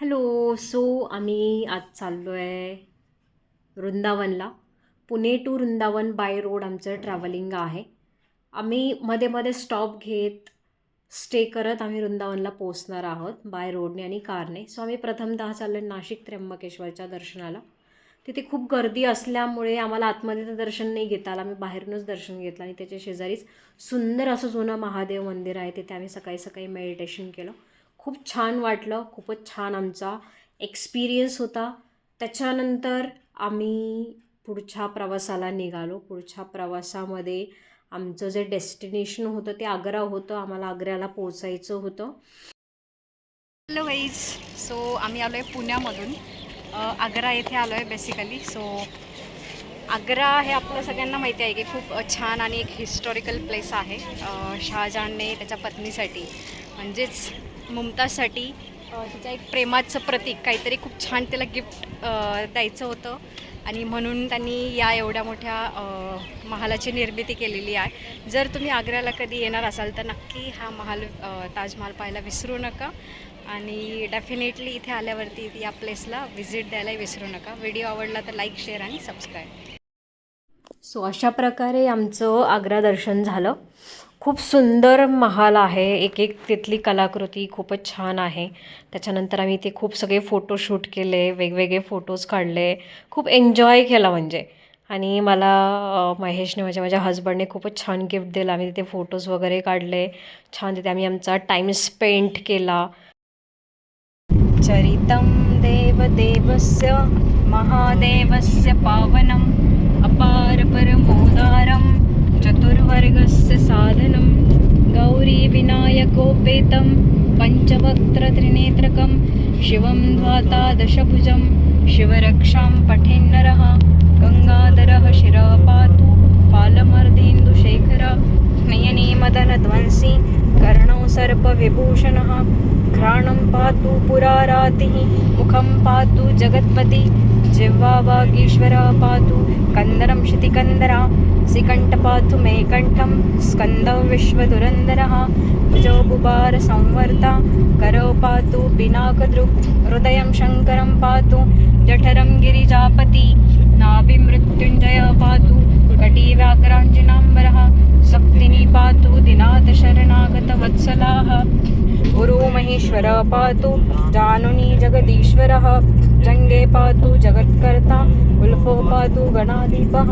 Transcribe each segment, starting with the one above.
Hello so आम्ही आज चाललो आहे वृंदावनला. Pune to Vrindavan by road आमचं ट्रॅव्हलिंग आहे. आम्ही मध्ये मध्ये स्टॉप घेत स्टे करत आम्ही वृंदावनला पोचणार आहोत बाय रोडने आणि कारने सो आम्ही प्रथमतः चाललो नाशिक त्र्यंबकेश्वरच्या दर्शनाला. तिथे खूप गर्दी असल्यामुळे आम्हाला आतमध्ये तर दर्शन नाही घेता आलं. आम्ही बाहेरूनच दर्शन घेतलं आणि त्याच्या शेजारीच सुंदर असं जुनं महादेव मंदिर आहे. तिथे आम्ही सकाळी सकाळी मेडिटेशन केलं. खूप छान वाटलं खूपच छान आमचा एक्सपिरियन्स होता. त्याच्यानंतर आम्ही पुढच्या प्रवासाला निघालो. पुढच्या प्रवासामध्ये आमचं जे डेस्टिनेशन होतं ते आग्रा होतं. आम्हाला आग्र्याला पोचायचं होतं. हॅलो वाईज सो आम्ही आलो आहे पुण्यामधून आग्रा येथे आलो आहे बेसिकली सो आग्रा हे आपलं सगळ्यांना माहिती आहे की खूप छान आणि एक हिस्टॉरिकल प्लेस आहे. शहाजहानने त्याच्या पत्नीसाठी. म्हणजेच मुमताजसाठी तिच्या एक प्रेमाचं प्रतीक काहीतरी खूप छान त्याला गिफ्ट द्यायचं होतं. आणि म्हणून त्यांनी या एवढ्या मोठ्या महालाची निर्मिती केलेली आहे. जर तुम्ही आग्र्याला कधी येणार असाल तर नक्की हा महाल ताजमहाल पाहायला विसरू नका. आणि डेफिनेटली इथे आल्यावरती या प्लेसला व्हिजिट द्यायला विसरू नका. व्हिडिओ आवडला तर लाईक शेअर आणि सबस्क्राईब सो अशा प्रकारे आमचं आग्रा दर्शन झालं. खूप सुंदर महाल आहे. एक एक तिथली कलाकृती खूपच छान आहे. त्याच्यानंतर आम्ही ते खूप सगळे फोटोशूट केले वेगवेगळे फोटोज काढले. खूप एन्जॉय केला म्हणजे. आणि मला महेशने म्हणजे माझ्या माझ्या हजबंडने खूपच छान गिफ्ट दिलं. आम्ही तिथे फोटोज वगैरे काढले. छान तिथे आम्ही आमचा टाईम स्पेंड केला. चरितं देवदेवस्य महादेवस्य पावनम. शिवं द्वातादशभुजं शिवरक्षां पठेन्नरः गङ्गाधरः शिरः पातु फालमर्देन्दुशेखर नयने मदनध्वंसी कर्णौ सर्पविभूषणः घ्राणं पातु पुरारातिः मुखं पातु जगत्पति जिह्वा वागीश्वरः पातु कन्दरं शितिकन्दरा सिकण्ठ पातु मे कण्ठं स्कन्दौ विश्वधुरन्दरः भुजौ बुबार संवर्ता करौ पातु पिनाकदृक् हृदयं शङ्करं पातु जठरं गिरिजापति नाभिमृत्युञ्जय पातु कटिव्याघ्राञ्जनाम्बरः सप्तिनी पातु दिनाथशरणागतवत्सलाः गुरु महेश्वर पातु जानुनी जगदीश्वरः जङ्गे पातु जगत्कर्ता उल्फो पातु गणाधिपः।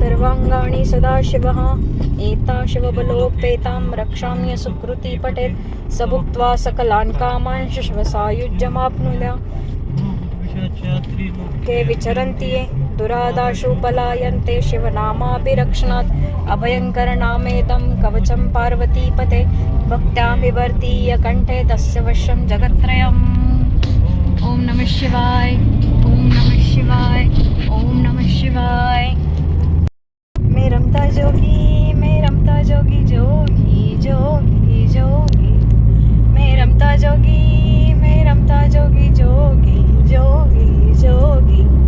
सर्वाङ्गाणि सदाशिवः एता शिवबलोपेतां रक्षाम्य सुकृती पठेत् स भुक्त्वा सकलान् कामान् शश्वसायुज्यमाप्नुया ते विचरन्ति ये? दुरादाशु पलायन्ते शिवनामाभिरक्षणात् अभयङ्करनामेदं कवचं पार्वतीपते भक्त्यां विवर्तीय कण्ठे तस्य वश्यं जगत्त्रयम्। ॐ नमः शिवाय ॐ नमः शिवाय ॐ नमः शिवाय। मे रमता जोगी मे रमता जोगी जोगी जोगी जोगी। मे रमता जोगी मे रमता जोगी जोगी जोगी जोगी।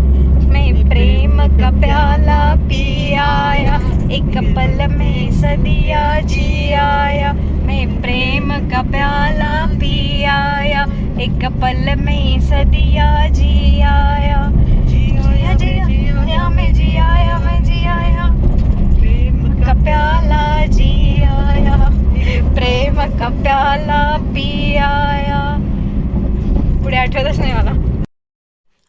प्रेम का प्याला पी आया एक पल में सदिया जी आया। मैं प्रेम का प्याला पी आया एक पल में सदिया जी आया। जिया जिया जिया मैं जी आया मैं जी आया प्रेम का प्याला जी आया प्रेम का प्याला पी आया पुढे आठवतच नाही मला.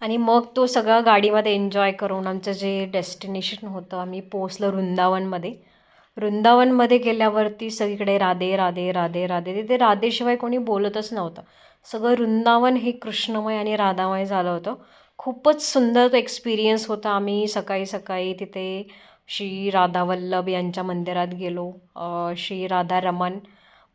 आणि मग तो सगळा गाडीमध्ये एन्जॉय करून आमचं जे डेस्टिनेशन होतं आम्ही पोचलं वृंदावनमध्ये. वृंदावनमध्ये गेल्यावरती सगळीकडे राधे राधे राधे राधे. तिथे राधेशिवाय कोणी बोलतच नव्हतं. सगळं वृंदावन हे कृष्णमय आणि राधामय झालं होतं. खूपच सुंदर तो एक्सपिरियन्स होता. आम्ही सकाळी सकाळी तिथे श्री राधावल्लभ यांच्या मंदिरात गेलो. श्री राधा रमन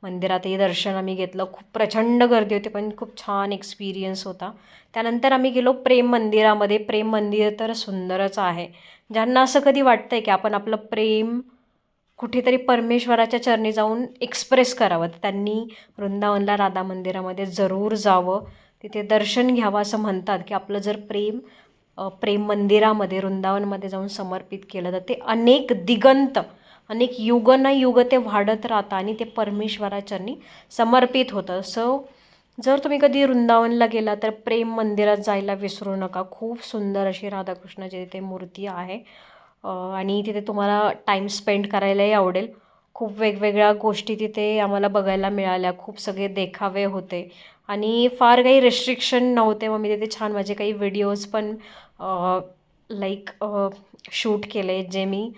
मंदिरातही दर्शन आम्ही घेतलं. खूप प्रचंड गर्दी होती पण खूप छान एक्सपिरियन्स होता. त्यानंतर आम्ही गेलो प्रेम मंदिरामध्ये. प्रेम मंदिर तर सुंदरच आहे. ज्यांना असं कधी वाटतं आहे की आपण आपलं प्रेम कुठेतरी परमेश्वराच्या चरणी जाऊन एक्सप्रेस करावं तर त्यांनी वृंदावनला राधा मंदिरामध्ये जरूर जावं. तिथे दर्शन घ्यावं असं म्हणतात की आपलं जर प्रेम प्रेम मंदिरामध्ये वृंदावनमध्ये जाऊन समर्पित केलं तर ते अनेक दिगंत अनेक युग न युग ते वाढत राहतं आणि ते परमेश्वराच्यांनी समर्पित होतं. सो जर तुम्ही कधी वृंदावनला गेला तर प्रेम मंदिरात जायला विसरू नका. खूप सुंदर अशी राधाकृष्णाची तिथे मूर्ती आहे. आणि तिथे तुम्हाला टाईम स्पेंड करायलाही आवडेल. खूप वेगवेगळ्या गोष्टी तिथे आम्हाला बघायला मिळाल्या. खूप सगळे देखावे होते. आणि फार काही रेस्ट्रिक्शन नव्हते. मग मी तिथे छान माझे काही व्हिडिओज पण लाईक शूट केले जे मी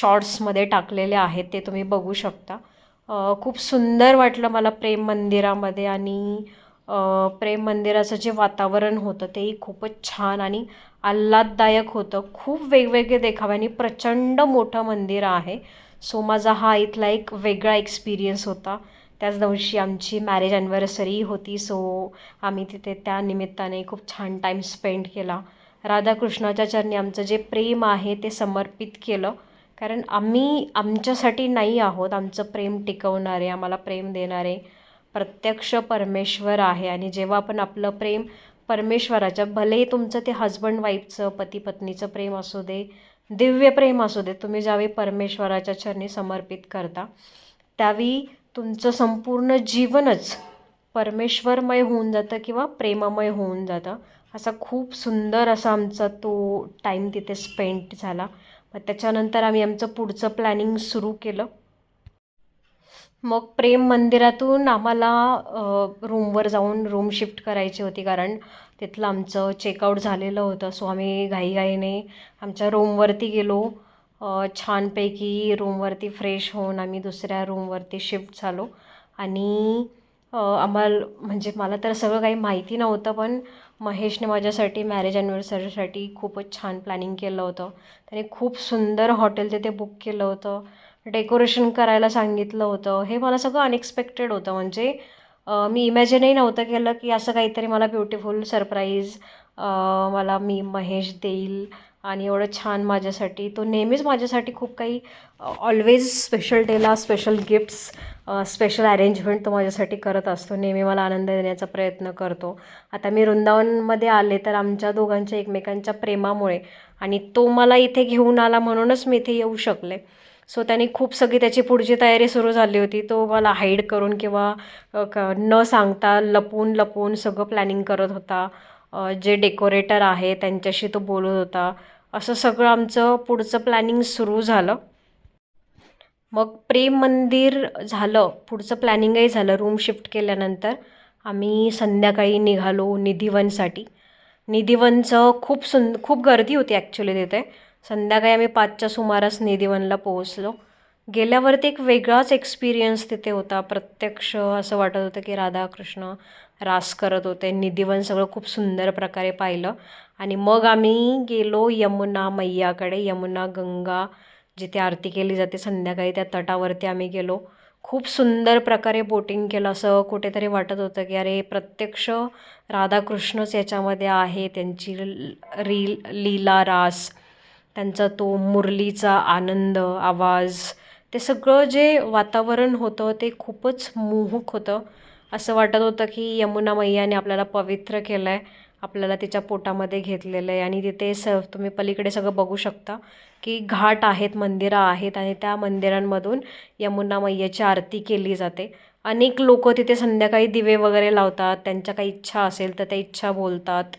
शॉर्ट्समध्ये टाकलेले आहेत ते तुम्ही बघू शकता. खूप सुंदर वाटलं मला प्रेम मंदिरामध्ये आणि प्रेम मंदिराचं जे वातावरण होतं तेही खूपच छान आणि आल्हाददायक होतं. खूप वेगवेगळे देखावे आणि प्रचंड मोठं मंदिर आहे. सो माझा हा इथला एक वेगळा एक्सपिरियन्स होता. त्याच दिवशी आमची मॅरेज ॲनिव्हर्सरी होती. सो आम्ही तिथे त्या निमित्ताने खूप छान टाईम स्पेंड केला. राधाकृष्णाच्या चरणी आमचं जे प्रेम आहे ते समर्पित केलं. कारण आम्ही आमच्यासाठी नाही आहोत आमचं प्रेम टिकवणारे आम्हाला प्रेम देणारे प्रत्यक्ष परमेश्वर आहे. आणि जेव्हा आपण आपलं प्रेम परमेश्वराच्या भलेही तुमचं ते हजबंड वाईफचं पती पत्नीचं प्रेम असू दे दिव्य प्रेम असू दे तुम्ही ज्यावेळी परमेश्वराच्या चरणी समर्पित करता त्यावेळी तुमचं संपूर्ण जीवनच परमेश्वरमय होऊन जातं किंवा प्रेममय होऊन जातं. असा खूप सुंदर असा आमचा तो टाईम तिथे स्पेंड झाला. मग त्याच्यानंतर आम्ही आमचं पुढचं प्लॅनिंग सुरू केलं. मग प्रेम मंदिरातून आम्हाला रूमवर जाऊन रूम शिफ्ट करायची होती कारण तिथलं आमचं चेकआउट झालेलं होतं. सो आम्ही घाईघाईने आमच्या रूमवरती गेलो. छानपैकी रूमवरती फ्रेश होऊन आम्ही दुसऱ्या रूमवरती शिफ्ट झालो. आणि आम्हाला म्हणजे मला तर सगळं काही माहिती नव्हतं पण महेशने माझ्यासाठी मॅरेज ॲनिव्हर्सरीसाठी खूपच छान प्लॅनिंग केलं होतं. त्याने खूप सुंदर हॉटेल तिथे बुक केलं होतं. डेकोरेशन करायला सांगितलं होतं. हे मला सगळं अनएक्सपेक्टेड होतं. म्हणजे मी इमॅजिनही नव्हतं केलं की असं काहीतरी मला ब्युटिफुल सरप्राईज मला मी महेश देईल. आणि एवढं छान माझ्यासाठी. तो नेहमीच माझ्यासाठी खूप काही ऑलवेज स्पेशल डेला स्पेशल गिफ्ट्स स्पेशल अरेंजमेंट तो माझ्यासाठी करत असतो. नेहमी मला आनंद देण्याचा प्रयत्न करतो. आता मी वृंदावनमध्ये आले तर आमच्या दोघांच्या एकमेकांच्या प्रेमामुळे आणि तो मला इथे घेऊन आला म्हणूनच मी इथे येऊ शकले. सो त्याने खूप सगळी त्याची पुढची तयारी सुरू झाली होती. तो मला हाईड करून किंवा क न सांगता लपून लपून सगळं प्लॅनिंग करत होता. जे डेकोरेटर आहे त्यांच्याशी तो बोलत होता. असं सगळं आमचं पुढचं प्लॅनिंग सुरू झालं. मग प्रेम मंदिर झालं पुढचं प्लॅनिंगही झालं. रूम शिफ्ट केल्यानंतर आम्ही संध्याकाळी निघालो निधिवनसाठी. निधिवनचं खूप सुंद खूप गर्दी होती ॲक्च्युली तिथे. संध्याकाळी आम्ही पाचच्या सुमारास निधिवनला पोहोचलो. गेल्यावरती एक वेगळाच एक्सपिरियन्स तिथे होता. प्रत्यक्ष असं वाटत होतं की राधाकृष्ण रास करत होते. निधिवन सगळं खूप सुंदर प्रकारे पाहिलं. आणि मग आम्ही गेलो यमुना मैयाकडे. यमुना गंगा जिथे आरती केली जाते संध्याकाळी त्या तटावरती आम्ही गेलो. खूप सुंदर प्रकारे बोटिंग केलं. असं कुठेतरी वाटत होतं की अरे प्रत्यक्ष राधाकृष्णच याच्यामध्ये आहे. त्यांची रील लीला रास त्यांचा तो मुरलीचा आनंद आवाज ते सगळं जे वातावरण होतं ते खूपच मोहक होतं. असं वाटत होतं की यमुना मैयाने आपल्याला पवित्र केलं आहे आपल्याला तिच्या पोटामध्ये घेतलेलं आहे आणि तिथे स तुम्ही पलीकडे सगळं बघू शकता की घाट आहेत मंदिरं आहेत आणि त्या मंदिरांमधून यमुना मैयाची आरती केली जाते. अनेक लोक तिथे संध्याकाळी दिवे वगैरे लावतात त्यांच्या काही इच्छा असेल तर त्या इच्छा बोलतात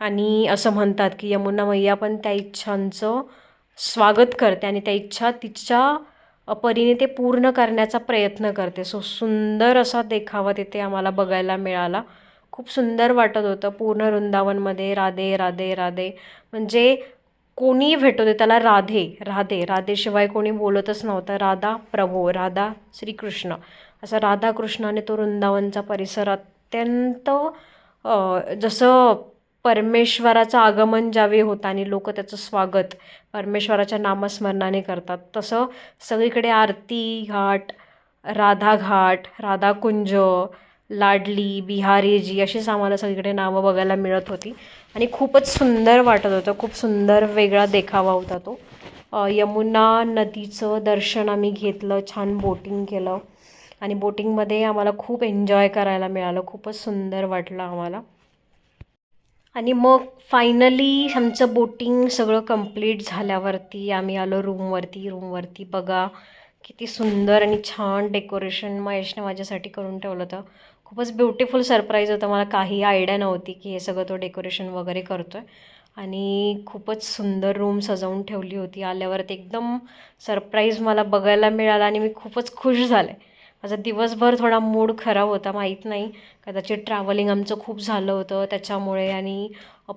आणि असं म्हणतात की यमुना मैया पण त्या इच्छांचं स्वागत करते आणि त्या इच्छा तिच्या परीने ते पूर्ण करण्याचा प्रयत्न करते. सो सुंदर असा देखावा तिथे आम्हाला बघायला मिळाला. खूप सुंदर वाटत होतं. पूर्ण वृंदावनमध्ये राधे राधे राधे. म्हणजे कोणी भेटू दे त्याला राधे राधे. राधेशिवाय कोणी बोलतच नव्हतं. राधा प्रभू राधा श्रीकृष्ण. असं राधाकृष्णाने तो वृंदावनचा परिसर अत्यंत जसं परमेश्वराचं आगमन ज्यावेळी होतं आणि लोक त्याचं स्वागत परमेश्वराच्या नामस्मरणाने करतात. तसं सगळीकडे आरती घाट राधा घाट राधाकुंज लाडली बिहारीजी अशीच आम्हाला सगळीकडे नावं बघायला मिळत होती. आणि खूपच सुंदर वाटत होतं खूप सुंदर वेगळा देखावा होता तो. यमुना नदीचं दर्शन आम्ही घेतलं छान बोटिंग केलं. आणि बोटिंगमध्ये आम्हाला खूप एन्जॉय करायला मिळालं खूपच सुंदर वाटलं आम्हाला. आणि मग फायनली आमचं बोटिंग सगळं कंप्लीट झाल्यावरती आम्ही आलो रूमवरती रूमवरती बघा किती सुंदर आणि छान डेकोरेशन महेशने माझ्यासाठी करून ठेवलं होतं. खूपच ब्युटिफुल सरप्राईज होतं. मला काही आयडिया नव्हती की हे सगळं तो डेकोरेशन वगैरे करतो आहे आणि खूपच सुंदर रूम सजवून ठेवली होती. आल्यावरती एकदम सरप्राईज मला बघायला मिळाला आणि मी खूपच खुश झाले. माझा दिवसभर थोडा मूड खराब होता माहीत नाही. कदाचित ट्रॅव्हलिंग आमचं खूप झालं होतं त्याच्यामुळे आणि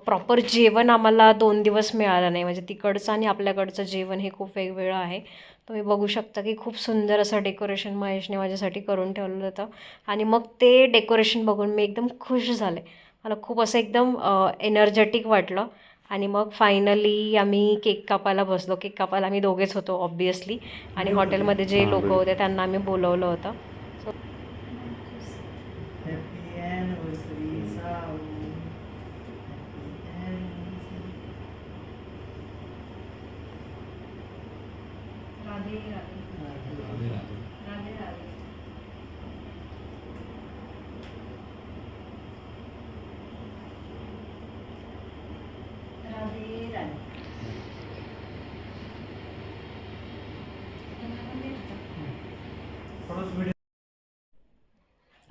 प्रॉपर जेवण आम्हाला दोन दिवस मिळालं नाही. म्हणजे तिकडचं आणि आपल्याकडचं जेवण हे खूप वेगवेगळं आहे. तुम्ही बघू शकता की खूप सुंदर असं डेकोरेशन महेशने माझ्यासाठी करून ठेवलं होतं. आणि मग ते डेकोरेशन बघून मी एकदम खुश झाले. मला खूप असं एकदम एनर्जेटिक वाटलं. आणि मग फायनली आम्ही केक कापायला बसलो. केक कापायला आम्ही दोघेच होतो ऑब्वियसली आणि हॉटेलमध्ये जे लोक होते त्यांना आम्ही बोलवलं होतं.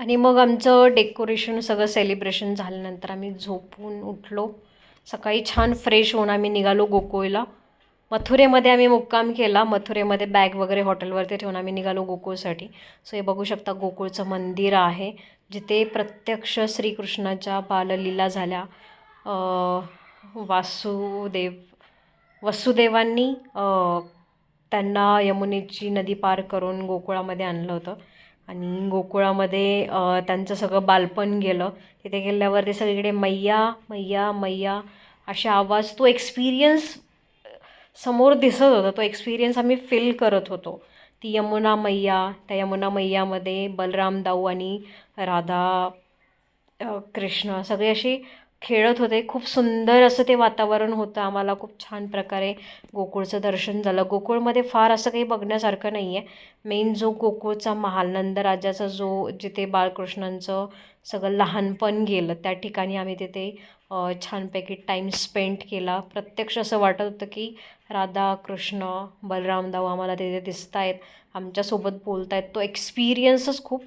आणि मग आमचं डेकोरेशन सगळं सेलिब्रेशन झाल्यानंतर आम्ही झोपून उठलो. सकाळी छान फ्रेश होऊन आम्ही निघालो गोकुळला. मथुरेमध्ये आम्ही मुक्काम केला. मथुरेमध्ये बॅग वगैरे हॉटेलवरती ठेवून आम्ही निघालो गोकुळसाठी. सो हे बघू शकता गोकुळचं मंदिर आहे. जिथे प्रत्यक्ष श्रीकृष्णाच्या बाललीला झाल्या. वासुदेव वसुदेवांनी त्यांना यमुनेची नदी पार करून गोकुळामध्ये आणलं होतं. आणि गोकुळामध्ये त्यांचं सगळं बालपण गेलं. तिथे गेल्यावर ते सगळीकडे मैया मैया मैया असे आवाज तो एक्सपिरियन्स समोर दिसत होता. तो एक्सपिरियन्स आम्ही फील करत होतो. ती यमुना मैया त्या यमुना मैयामध्ये बलराम दाऊ आणि राधा कृष्ण सगळे असे खेळत होते. खूप सुंदर असं ते वातावरण होतं आम्हाला. खूप छान प्रकारे गोकुळचं दर्शन झालं. गोकुळमध्ये फार असं काही बघण्यासारखं नाही आहे मेन जो गोकुळचा महाल नंदराजाचा जो जिथे बाळकृष्णांचं सगळं लहानपण गेलं त्या ठिकाणी आम्ही तिथे छानपैकी टाईम स्पेंड केला. प्रत्यक्ष असं वाटत होतं की राधा कृष्ण बलरामदाऊ आम्हाला तिथे दिसत आहेत आमच्यासोबत बोलत आहेत तो एक्सपिरियन्सच खूप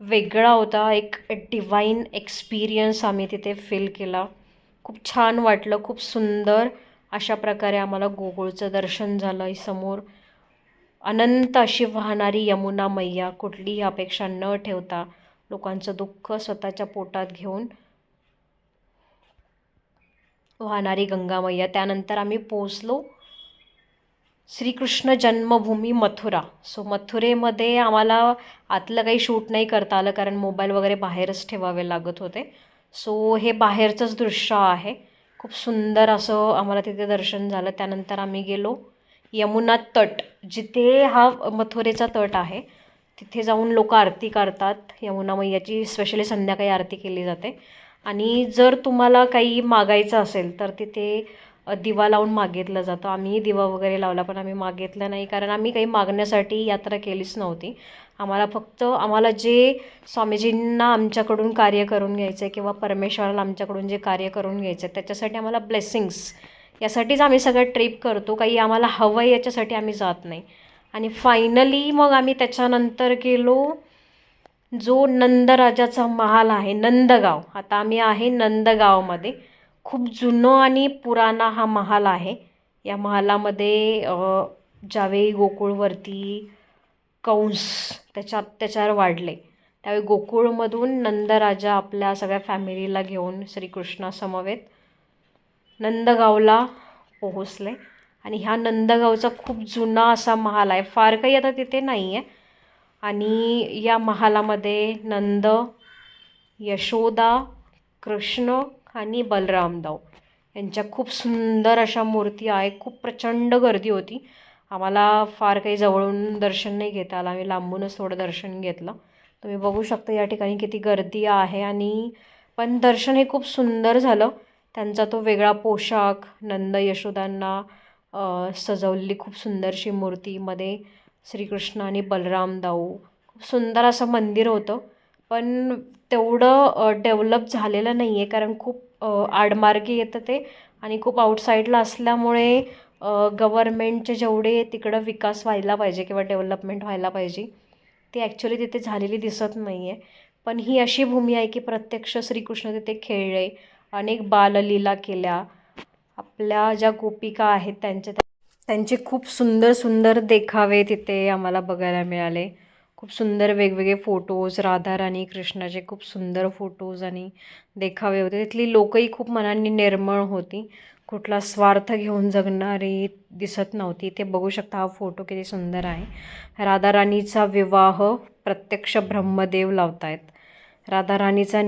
वेगळा होता एक डिवाईन एक्सपिरियन्स आम्ही तिथे फील केला. खूप छान वाटलं खूप सुंदर. अशा प्रकारे आम्हाला गोकुळचं दर्शन झालं समोर. अनंत अशी वाहणारी यमुना मैया कुठलीही अपेक्षा न ठेवता लोकांचं दुःख स्वतःच्या पोटात घेऊन वाहणारी गंगा मैया. त्यानंतर आम्ही पोचलो श्रीकृष्ण जन्मभूमी मथुरा. सो मथुरेमध्ये आम्हाला आतलं काही शूट नाही करता आलं कारण मोबाईल वगैरे बाहेरच ठेवावे लागत होते. सो हे बाहेरचंच दृश्य आहे. खूप सुंदर असं आम्हाला तिथे दर्शन झालं. त्यानंतर आम्ही गेलो यमुना तट. जिथे हा मथुरेचा तट आहे तिथे जाऊन लोक आरती करतात. यमुना मैयाची स्पेशली संध्याकाळी आरती केली जाते. आणि जर तुम्हाला काही मागायचं असेल तर तिथे दिवा लावून मागितलं जातं. आम्ही दिवा वगैरे लावला पण आम्ही मागितलं नाही. कारण आम्ही काही मागण्यासाठी यात्रा केलीच नव्हती. आम्हाला फक्त आम्हाला जे स्वामीजींना आमच्याकडून कार्य करून घ्यायचं आहे किंवा परमेश्वराला आमच्याकडून जे कार्य करून घ्यायचं आहे त्याच्यासाठी आम्हाला ब्लेसिंग्स यासाठीच आम्ही सगळं ट्रिप करतो. काही आम्हाला हवं आहे याच्यासाठी आम्ही जात नाही. आणि फायनली मग आम्ही त्याच्यानंतर गेलो जो नंदराजाचा महाल आहे नंदगाव. आता आम्ही आहे नंदगावमध्ये. खूप जुनं आणि पुराणा हा महाल आहे. या महालामध्ये ज्यावेळी गोकुळवरती कंस त्याच्या अत्याचार वाढले त्यावेळी गोकुळमधून नंदराजा आपल्या सगळ्या फॅमिलीला घेऊन श्रीकृष्णासमवेत नंदगावला पोहोचले. आणि ह्या नंदगावचा खूप जुना असा महाल आहे. फार काही आता तिथे नाही आहे आणि या महालामध्ये नंद यशोदा कृष्ण आणि बलरामदाव यांच्या खूप सुंदर अशा मूर्ती आहे. खूप प्रचंड गर्दी होती. आम्हाला फार काही जवळून दर्शन नाही घेता आलं. आम्ही लांबूनच थोडं दर्शन घेतलं. तुम्ही बघू शकता या ठिकाणी किती गर्दी आहे आणि पण दर्शन हे खूप सुंदर झालं. त्यांचा तो वेगळा पोशाख नंद यशोदांना सजवलेली खूप सुंदरशी मूर्तीमध्ये श्रीकृष्ण आणि बलराम दाऊ. खूप सुंदर असं मंदिर होतं. पण तेवढं डेव्हलप झालेलं नाही आहे कारण खूप आडमार्गी आडमार्गे येतं ते आणि खूप आउटसाईडला असल्यामुळे गव्हर्मेंटचे जेवढे तिकडं विकास व्हायला पाहिजे किंवा डेव्हलपमेंट व्हायला पाहिजे ती ॲक्च्युली तिथे झालेली दिसत नाही आहे पण ही अशी भूमी आहे की प्रत्यक्ष श्रीकृष्ण तिथे खेळले अनेक बाललीला केल्या. आपल्या ज्या गोपिका आहेत त्यांच्या त्यांचे खूप सुंदर सुंदर देखावे तिथे आम्हाला बघायला मिळाले. खूप सुंदर वेगवेगळे फोटोज राधा राणी कृष्णाचे खूप सुंदर फोटोज आणि देखावे होते. तिथली लोकही खूप मनाने निर्मळ होती. कुठला स्वार्थ घेऊन जगणारी दिसत नव्हती. ते बघू शकता हा फोटो किती सुंदर आहे. राधा राणीचा विवाह प्रत्यक्ष ब्रह्मदेव लावतायत. राधा राणीचा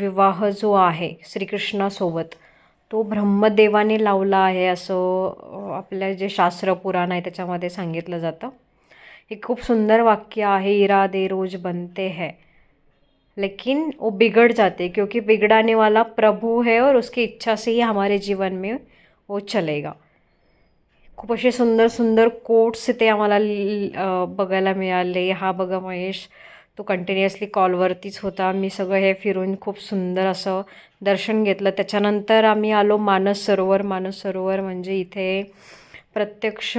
विवाह जो आहे श्रीकृष्णासोबत तो ब्रह्मदेवाने लावला आहे असं आपल्या जे शास्त्र पुराण आहे त्याच्यामध्ये सांगितलं जातं. हे खूप सुंदर वाक्य आहे इरादे रोज बनते है. लेकिन वो बिगड़ जाते क्योंकि बिगड़ाने वाला प्रभु है और उसकी इच्छा से ही हमारे जीवन में वो चलेगा। खूप असे सुंदर सुंदर कोट्स ते आम्हाला बघायला मिळाले हा बघा महेश तो कंटिन्युअसली कॉलवरतीच होता मी सगळं हे फिरून खूप सुंदर असं दर्शन घेतलं. त्याच्यानंतर आम्ही आलो मानस सरोवर मानस सरोवर म्हणजे इथे प्रत्यक्ष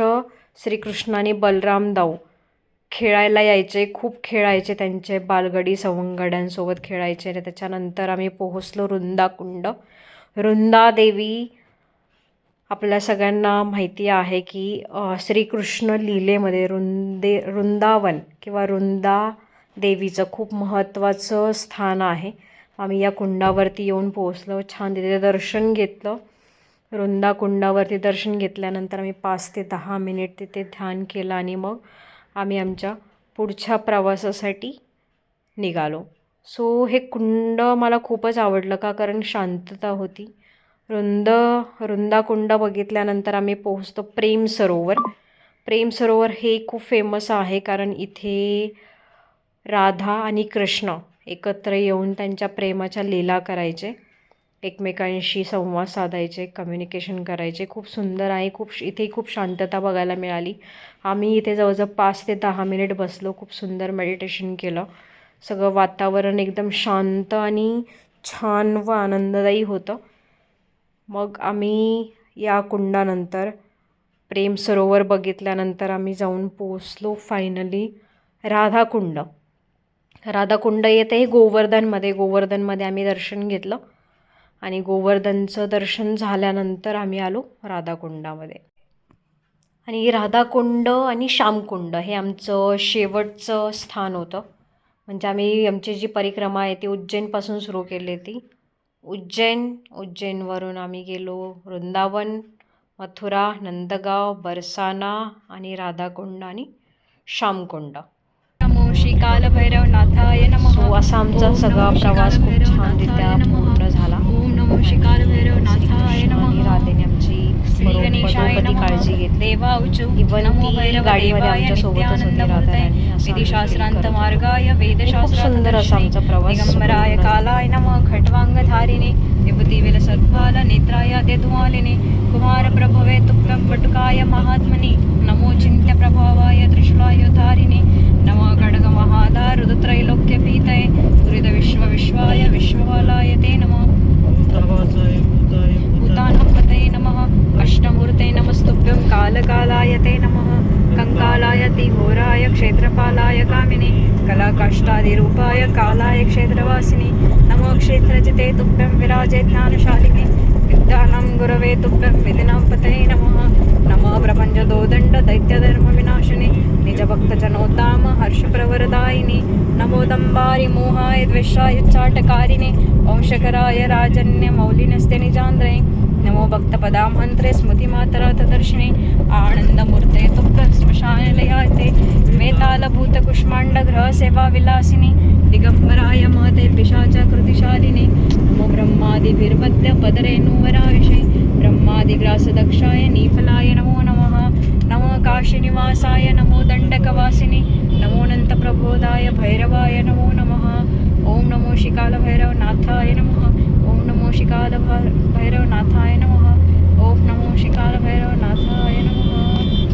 श्रीकृष्णाने बलराम दाऊ. खेळायला यायचे खूप खेळायचे त्यांचे बालगडी सवंगड्यांसोबत खेळायचे आणि त्याच्यानंतर आम्ही पोहोचलो वृंदाकुंड वृंदादेवी आपल्या सगळ्यांना माहिती आहे की श्रीकृष्ण लीलेमध्ये वृंदे वृंदावन किंवा वृंदा देवीचं खूप महत्त्वाचं स्थान आहे. आम्ही या कुंडावरती येऊन पोहोचलो छान तिथे दर्शन घेतलं. वृंदा कुंडावरती दर्शन घेतल्यानंतर आम्ही पाच ते दहा मिनिट तिथे ध्यान केलं आणि मग आम्ही आमच्या पुढच्या प्रवासासाठी निघालो. सो हे कुंड मला खूपच आवडलं का? कारण शांतता होती. रुंद रुंदा कुंड बघितल्यानंतर आम्ही पोहोचतो प्रेम सरोवर. प्रेम सरोवर हे खूप फेमस आहे कारण इथे राधा आणि कृष्ण एकत्र येऊन त्यांच्या प्रेमाच्या लीला करायचे. एकमेकांशी संवाद साधायचे कम्युनिकेशन करायचे. खूप सुंदर आहे खूप इथे खूप शांतता बघायला मिळाली. आम्ही इथे जवळजवळ पाच ते दहा मिनिट बसलो. खूप सुंदर मेडिटेशन केलं. सगळं वातावरण एकदम शांत आणि छान व आनंददायी होतं. मग आम्ही या कुंडानंतर प्रेम सरोवर बघितल्यानंतर आम्ही जाऊन पोचलो फायनली राधाकुंड. राधाकुंड येते गोवर्धनमध्ये गोवर्धनमध्ये आम्ही दर्शन घेतलं. आणि गोवर्धनचं दर्शन झाल्यानंतर आम्ही आलो राधाकुंडामध्ये. आणि राधाकुंड आणि श्यामकुंड हे आमचं शेवटचं स्थान होतं. म्हणजे आम्ही आमची जी परिक्रमा आहे ती उज्जैनपासून सुरू केली ती उज्जैन उज्जैनवरून आम्ही गेलो वृंदावन मथुरा नंदगाव बरसाना आणि राधाकुंड आणि श्यामकुंड. नमो श्री कालभैरवनाथाय नमः. सो असा आमचा सगळा प्रवास खूप छान कालभैरवनाथाय रित्या नमः. पूर्ण झाला ओम नमो। श्री कालभैरवनाथाय श्रीकृष्ण आणि नमः। राधेने आमची श्री बरोबर गणेशाय बरोबर नमः। काळजी घेतली देवाऊचु Even नमो ती भैरव गाडीमध्ये देवाय आमच्या सोबतच होती नित्यानंदमूर्तये राधाराणी, असं आम्ही विधिशास्त्रांत feel करत। मार्गाय खूप वेदशास्त्रार्थ सुंदर असा आमचा प्रवास दिगंबराय पूर्ण झाला. कालाय नमः। खट्वांगधारिणे विभूती विलसत्फाल नेत्राय देदुमालिने कुमार प्रभवे तुभ्यं वटुकाय महात्मनि नमो चिन्त्य प्रभावाय त्रिशूलाय क्षेत्रवासिनि नमो क्षेत्रजिते तुभ्यं विराजे ज्ञानशालिने। विद्यानां गुरवे तुभ्यं विधिनां पतये नमः। नमः प्रपञ्चदोदण्ड दैत्यधर्मविनाशिने निजभक्तजनोत्ताम हर्षप्रवरदायिनि नमो दम्बारि मोहाय द्वेषाय चाटकारिणे वंशकराय राजन्यमौलिनस्ते निजान्द्रे नमो भक्तपदामन्त्रे स्मृतिमातरातदर्शिने आनन्दमूर्ते तुभ्यं श्मशानलयाते वेतालभूतकुष्माण्डग्रहसेवाविलासिनि दिगम्बराय महते पिशाचकृतिशालिने नमो ब्रह्मादिभिर्वद्य पदरेणुवराविषे ब्रह्मादिग्रासदक्षाय नीफलाय नमो नमः। नमो काशीनिवासाय नमो दण्डकवासिनि। नमोऽनन्तप्रबोधाय भैरवाय नमो नमः। ॐ नमो शिकालभैरवनाथाय नमः। ॐ नमो शिकालभैरवनाथाय नमः। ॐ नमो शिकालभैरवनाथाय नमः।